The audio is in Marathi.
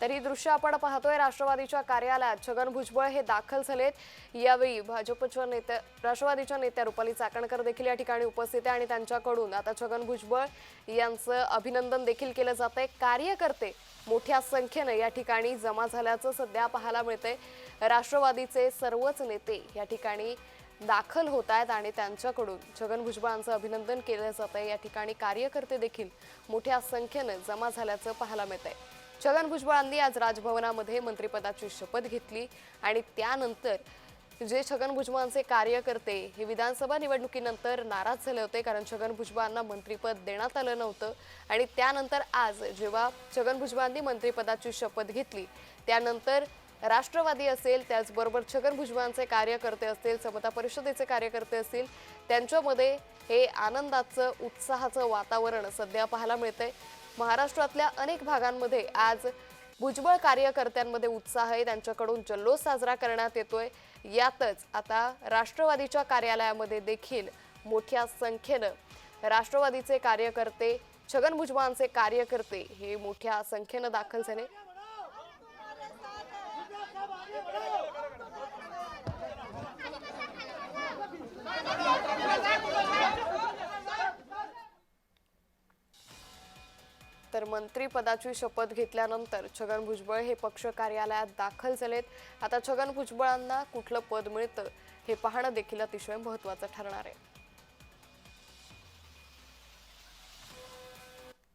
तर ही दृश्य आपण पाहतोय राष्ट्रवादीच्या कार्यालयात. छगन भुजबळ हे दाखल झालेत. यावेळी भाजपच्या नेत्या राष्ट्रवादीच्या नेत्या रुपाली चाकणकर देखील या ठिकाणी उपस्थित आहे आणि त्यांच्याकडून आता छगन भुजबळ यांचं अभिनंदन देखील केलं जात आहे कार्यकर्ते मोठ्या संख्येनं या ठिकाणी जमा झाल्याचं सध्या पाहायला मिळतंय. राष्ट्रवादीचे सर्वच नेते या ठिकाणी दाखल होत आहेत आणि त्यांच्याकडून छगन भुजबळांचं अभिनंदन केलं जात आहे या ठिकाणी कार्यकर्ते देखील मोठ्या संख्येनं जमा झाल्याचं पाहायला मिळत आहे छगन भुजबळांनी आज राजभवनामध्ये मंत्रिपदाची शपथ घेतली आणि त्यानंतर जे छगन भुजबळांचे कार्यकर्ते हे विधानसभा निवडणुकीनंतर नाराज झाले होते कारण छगन भुजबळांना मंत्रिपद देण्यात आलं नव्हतं. आणि त्यानंतर आज जेव्हा छगन भुजबळांनी मंत्रिपदाची शपथ घेतली त्यानंतर राष्ट्रवादी असेल त्याचबरोबर छगन भुजबळांचे कार्यकर्ते असतील समता परिषदेचे कार्यकर्ते असतील त्यांच्यामध्ये हे आनंदाचं उत्साहाचं वातावरण सध्या पाहायला मिळतंय. महाराष्ट्रातल्या अनेक भागांमध्ये आज भुजबळ कार्यकर्त्यांमध्ये उत्साह आहे. त्यांच्याकडून जल्लोष साजरा करण्यात येतोय. यातच आता राष्ट्रवादीच्या कार्यालयामध्ये देखील मोठ्या संख्येनं राष्ट्रवादीचे कार्यकर्ते छगन भुजबळांचे कार्यकर्ते हे मोठ्या संख्येनं दाखल झाले. तर मंत्रीपदाची शपथ घेतल्यानंतर छगन भुजबळ हे पक्ष कार्यालयात दाखल झालेत. आता छगन भुजबळांना कुठलं पद मिळतं हे पाहणं देखील अतिशय महत्त्वाचं ठरणार आहे.